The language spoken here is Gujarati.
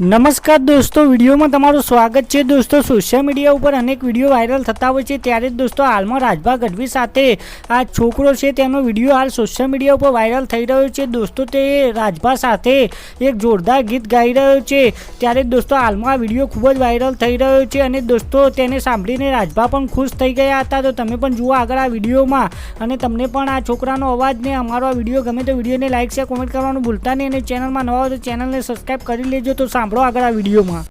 નમસ્કાર દોસ્તો, વિડીયોમાં તમારું સ્વાગત છે. દોસ્તો સોશિયલ મીડિયા ઉપર અનેક વીડિયો વાયરલ થતા હોય છે. ત્યારે જ દોસ્તો, હાલમાં રાજભા ગઢવી સાથે આ છોકરો છે, તેનો વીડિયો હાલ સોશિયલ મીડિયા ઉપર વાયરલ થઈ રહ્યો છે. દોસ્તો, તે રાજભા સાથે એક જોરદાર ગીત ગાઈ રહ્યો છે. ત્યારે દોસ્તો, હાલમાં આ વીડિયો ખૂબ જ વાયરલ થઈ રહ્યો છે અને દોસ્તો, તેને સાંભળીને રાજભા પણ ખુશ થઈ ગયા હતા. તો તમે પણ જુઓ આગળ આ વિડીયોમાં અને તમને પણ આ છોકરાનો અવાજ ને અમારો આ વીડિયો ગમે તો વિડીયોને લાઇક શેર કોમેન્ટ કરવાનું ભૂલતા નહીં અને ચેનલમાં નવા હોય તો ચેનલને સબસ્ક્રાઈબ કરી લેજો. તો સાંભળો સાંભળો આગળ video mah.